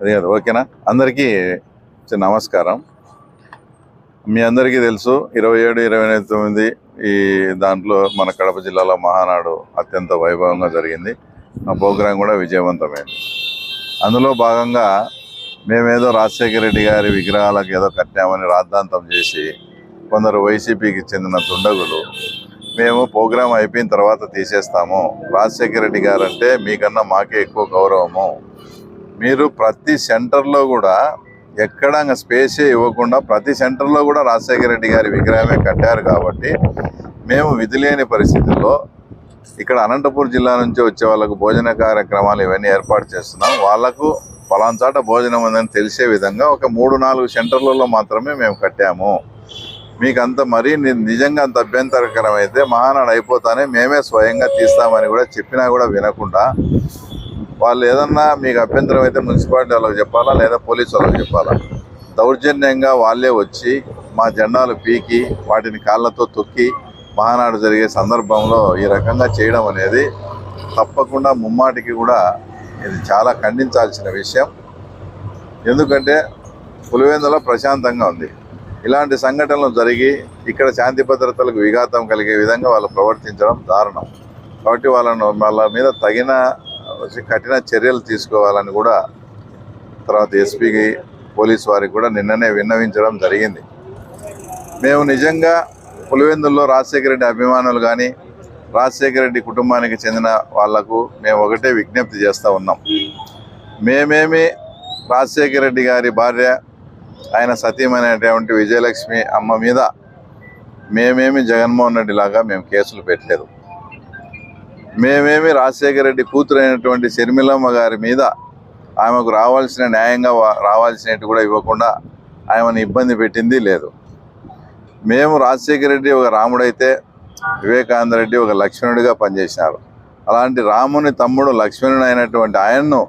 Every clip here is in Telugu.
అదే కదా ఓకేనా? అందరికీ నమస్కారం. మీ అందరికీ తెలుసు ఇరవై ఏడు ఇరవై ఎనిమిది తొమ్మిది ఈ దాంట్లో మన కడప జిల్లాలో మహానాడు అత్యంత వైభవంగా జరిగింది. ఆ ప్రోగ్రాం కూడా విజయవంతమైంది. అందులో భాగంగా మేమేదో రాజశేఖర రెడ్డి గారి విగ్రహాలకు ఏదో కట్టామని రాద్ధాంతం చేసి కొందరు వైసీపీకి చెందిన దుండగులు మేము ప్రోగ్రాం అయిపోయిన తర్వాత తీసేస్తాము. రాజశేఖర రెడ్డి గారు అంటే మీకన్నా మాకే ఎక్కువ గౌరవము. మీరు ప్రతి సెంటర్లో కూడా ఎక్కడ స్పేసే ఇవ్వకుండా ప్రతి సెంటర్లో కూడా రాజశేఖర రెడ్డి గారి విగ్రహమే కట్టారు కాబట్టి మేము విధి లేని పరిస్థితుల్లో ఇక్కడ అనంతపూర్ జిల్లా నుంచి వచ్చే వాళ్ళకు భోజన కార్యక్రమాలు ఇవన్నీ ఏర్పాటు చేస్తున్నాం. వాళ్ళకు పలానా చోట భోజనం ఉందని తెలిసే విధంగా ఒక మూడు నాలుగు సెంటర్లలో మాత్రమే మేము కట్టాము. మీకు అంత మరీ నిజంగా అంత అభ్యంతరకరం అయితే మహానాడు అయిపోతానే మేమే స్వయంగా తీస్తామని కూడా చెప్పినా కూడా వినకుండా వాళ్ళు ఏదన్నా మీకు అభ్యంతరం అయితే మున్సిపాలిటీ వాళ్ళకి చెప్పాలా లేదా పోలీసు వాళ్ళకి చెప్పాలా? దౌర్జన్యంగా వాళ్ళే వచ్చి మా జెండాలు పీకి వాటిని కాళ్ళతో తొక్కి మహానాడు జరిగే సందర్భంలో ఈ రకంగా చేయడం అనేది తప్పకుండా ముమ్మాటికి కూడా ఇది చాలా ఖండించాల్సిన విషయం. ఎందుకంటే పులివెందులో ప్రశాంతంగా ఉంది. ఇలాంటి సంఘటనలు జరిగి ఇక్కడ శాంతి భద్రతలకు విఘాతం కలిగే విధంగా వాళ్ళు ప్రవర్తించడం దారుణం. కాబట్టి వాళ్ళను వాళ్ళ మీద తగిన కఠిన చర్యలు తీసుకోవాలని కూడా తర్వాత ఎస్పీకి పోలీస్ వారికి కూడా నిన్ననే విన్నవించడం జరిగింది. మేము నిజంగా పులివెందుల్లో రాజశేఖర రెడ్డి అభిమానులు కానీ రాజశేఖర రెడ్డి కుటుంబానికి చెందిన వాళ్ళకు మేము ఒకటే విజ్ఞప్తి చేస్తూ ఉన్నాం. మేమేమి రాజశేఖర రెడ్డి గారి భార్య ఆయన సతీమైనటువంటి విజయలక్ష్మి అమ్మ మీద మేమేమి జగన్మోహన్ రెడ్డి లాగా మేము కేసులు పెట్టలేదు. మేమేమి రాజశేఖర రెడ్డి కూతురు అయినటువంటి షర్మిలమ్మ గారి మీద ఆమెకు రావాల్సిన న్యాయంగా రావాల్సినట్టు కూడా ఇవ్వకుండా ఆమెను ఇబ్బంది పెట్టింది లేదు. మేము రాజశేఖర రెడ్డి ఒక రాముడైతే వివేకానంద రెడ్డి ఒక లక్ష్మణుడిగా పనిచేసినారు. అలాంటి రాముని తమ్ముడు లక్ష్మణుడు అయినటువంటి ఆయన్ను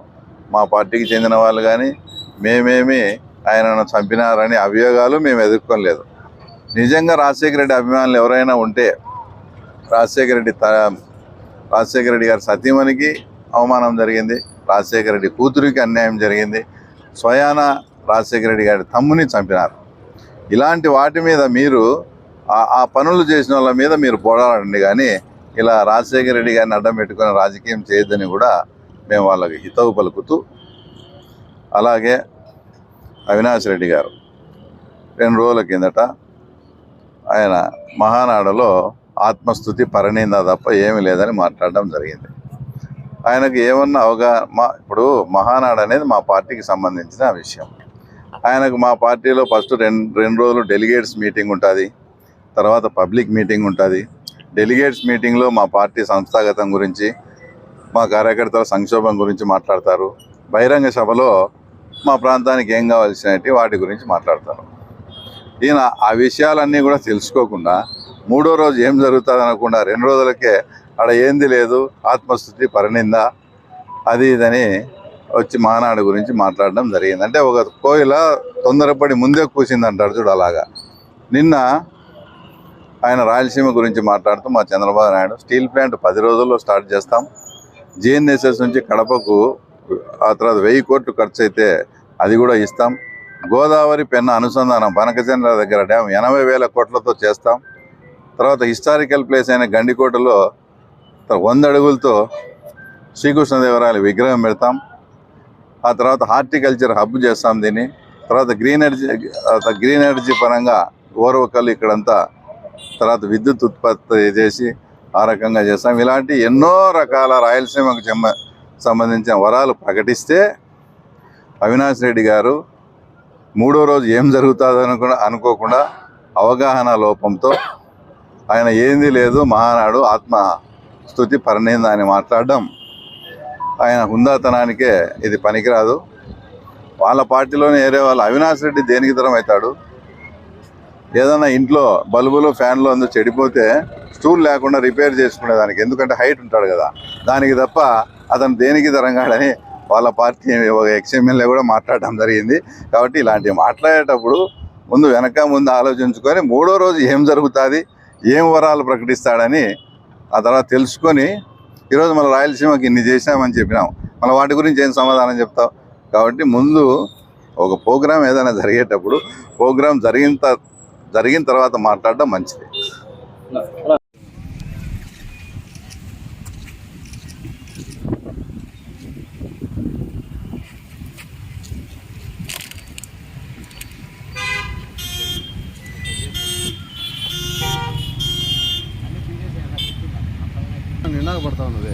మా పార్టీకి చెందిన వాళ్ళు కానీ మేమేమి ఆయనను చంపినారని అభియోగాలు మేము ఎదుర్కొనలేదు నిజంగా రాజశేఖర రెడ్డి అభిమానులు ఎవరైనా ఉంటే రాజశేఖర రెడ్డి త రాజశేఖర రెడ్డి గారి సతీమణికి అవమానం జరిగింది. రాజశేఖర రెడ్డి కూతురికి అన్యాయం జరిగింది. స్వయాన రాజశేఖర రెడ్డి గారి తమ్ముని చంపినారు. ఇలాంటి వాటి మీద మీరు ఆ- ఆ పనులు చేసిన వాళ్ళ మీద మీరు పోరాడండి కానీ ఇలా రాజశేఖర రెడ్డి గారిని అడ్డం పెట్టుకొని రాజకీయం చేయొద్దని కూడా మేము వాళ్ళకి హితవు పలుకుతూ అలాగే అవినాష్ రెడ్డి గారు రెండు రోజుల కిందట ఆయన మహానాడులో ఆత్మస్థుతి పరనింద తప్ప ఏమీ లేదని మాట్లాడడం జరిగింది. ఆయనకు ఏమన్నా అవగాహన మా ఇప్పుడు మహానాడు అనేది మా పార్టీకి సంబంధించిన విషయం. ఆయనకు మా పార్టీలో ఫస్ట్ రెండు రెండు రోజులు డెలిగేట్స్ మీటింగ్ ఉంటుంది. తర్వాత పబ్లిక్ మీటింగ్ ఉంటుంది. డెలిగేట్స్ మీటింగ్లో మా పార్టీ సంస్థాగతం గురించి మా కార్యకర్తల సంక్షోభం గురించి మాట్లాడతారు. బహిరంగ సభలో మా ప్రాంతానికి ఏం కావాల్సినవి వాటి గురించి మాట్లాడతారు. ఈయన ఆ విషయాలన్నీ కూడా తెలుసుకోకుండా మూడో రోజు ఏం జరుగుతుంది అనకుండా రెండు రోజులకే ఆడ ఏంది లేదు ఆత్మస్థుతి పరినింద అది ఇదని వచ్చి మానాడు గురించి మాట్లాడడం జరిగింది. అంటే ఒక కోయిల తొందరపడి ముందే కూసింది అంటారు చూడు అలాగా. నిన్న ఆయన రాయలసీమ గురించి మాట్లాడుతూ మా చంద్రబాబు నాయుడు స్టీల్ ప్లాంట్ పది రోజుల్లో స్టార్ట్ చేస్తాం. జిఎన్ఎస్ఎస్ నుంచి కడపకు ఆ తర్వాత వెయ్యి కోట్లు ఖర్చు అయితే అది కూడా ఇస్తాం. గోదావరి పెన్న అనుసంధానం బనకచంద్ర దగ్గర డ్యామ్ ఎనభై వేల కోట్లతో చేస్తాం. తర్వాత హిస్టారికల్ ప్లేస్ అయిన గండికోటలో వంద అడుగులతో శ్రీకృష్ణదేవరాయల విగ్రహం పెడతాం. ఆ తర్వాత హార్టికల్చర్ హబ్ చేస్తాం దీన్ని. తర్వాత గ్రీన్ ఎనర్జీ గ్రీన్ ఎనర్జీ పరంగా ఓర్వకల్ ఇక్కడంతా తర్వాత విద్యుత్ ఉత్పత్తి చేసి ఆ రకంగా చేస్తాం. ఇలాంటి ఎన్నో రకాల రాయలసీమకు చెమ్మ సంబంధించిన వరాలు ప్రకటిస్తే అవినాష్ రెడ్డి గారు మూడో రోజు ఏం జరుగుతుందో అనుకోకుండా అవగాహన లోపంతో ఆయన ఏంది లేదు మహానాడు ఆత్మ స్థుతి పరిణింద అని మాట్లాడడం. ఆయన హుందాతనానికే ఇది పనికిరాదు. వాళ్ళ పార్టీలోనే ఏరే వాళ్ళు అవినాష్ రెడ్డి దేనికి దూరం అవుతాడు? ఏదైనా ఇంట్లో బల్బులు ఫ్యాన్లు అందు చెడిపోతే స్టూల్ లేకుండా రిపేర్ చేసుకునే దానికి ఎందుకంటే హైట్ ఉంటాడు కదా. దానికి తప్ప అతను దేనికి దరంగాడని వాళ్ళ పార్టీ ఒక ఎక్స్ఎమ్మెల్యే కూడా మాట్లాడడం జరిగింది. కాబట్టి ఇలాంటివి మాట్లాడేటప్పుడు ముందు వెనక ముందు ఆలోచించుకొని మూడో రోజు ఏం జరుగుతుంది? ఏం వరాలు ప్రకటిస్తాడని ఆ తర్వాత తెలుసుకొని ఈరోజు మన రాయలసీమకి ఇన్ని చేసినామని చెప్పినాం. మళ్ళీ వాటి గురించి ఏం సమాధానం చెప్తావు? కాబట్టి ముందు ఒక ప్రోగ్రాం ఏదైనా జరిగేటప్పుడు ప్రోగ్రాం జరిగిన జరిగిన తర్వాత మాట్లాడడం మంచిది. నిండాక పడతా ఉన్నది.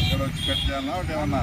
అక్కడ వచ్చి పెట్టానా